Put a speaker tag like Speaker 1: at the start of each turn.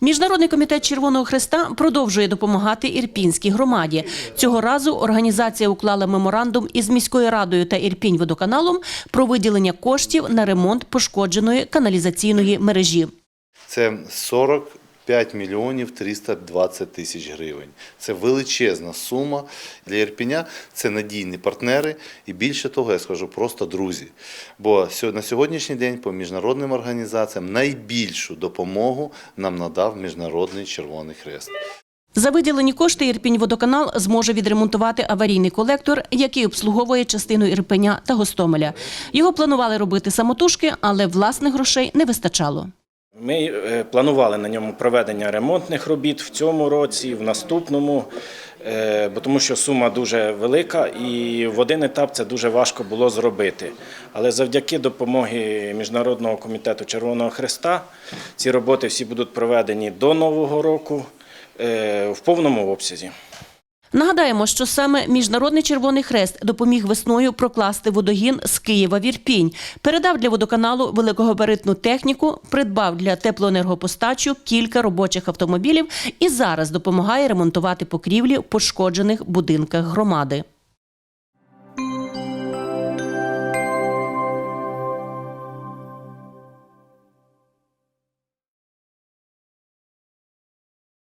Speaker 1: Міжнародний комітет Червоного Христа продовжує допомагати ірпінській громаді. Цього разу організація уклала меморандум із міською радою та Ірпінь-водоканалом про виділення коштів на ремонт пошкодженої каналізаційної мережі.
Speaker 2: Це 45 мільйонів 320 тисяч гривень. Це величезна сума для Ірпіня. Це надійні партнери і більше того, я скажу, просто друзі. Бо на сьогоднішній день по міжнародним організаціям найбільшу допомогу нам надав Міжнародний Червоний Хрест.
Speaker 1: За виділені кошти Ірпінь-водоканал зможе відремонтувати аварійний колектор, який обслуговує частину Ірпеня та Гостомеля. Його планували робити самотужки, але власних грошей не вистачало.
Speaker 3: Ми е, планували на ньому проведення ремонтних робіт в цьому році, в наступному, е, бо тому що сума дуже велика, і в один етап це дуже важко було зробити. Але завдяки допомоги Міжнародного комітету Червоного Христа ці роботи всі будуть проведені до Нового року е, в повному обсязі.
Speaker 1: Нагадаємо, що саме Міжнародний Червоний Хрест допоміг весною прокласти водогін з Києва в Ірпінь, передав для водоканалу великогабаритну техніку, придбав для теплоенергопостачу кілька робочих автомобілів і зараз допомагає ремонтувати покрівлі в пошкоджених будинках громади.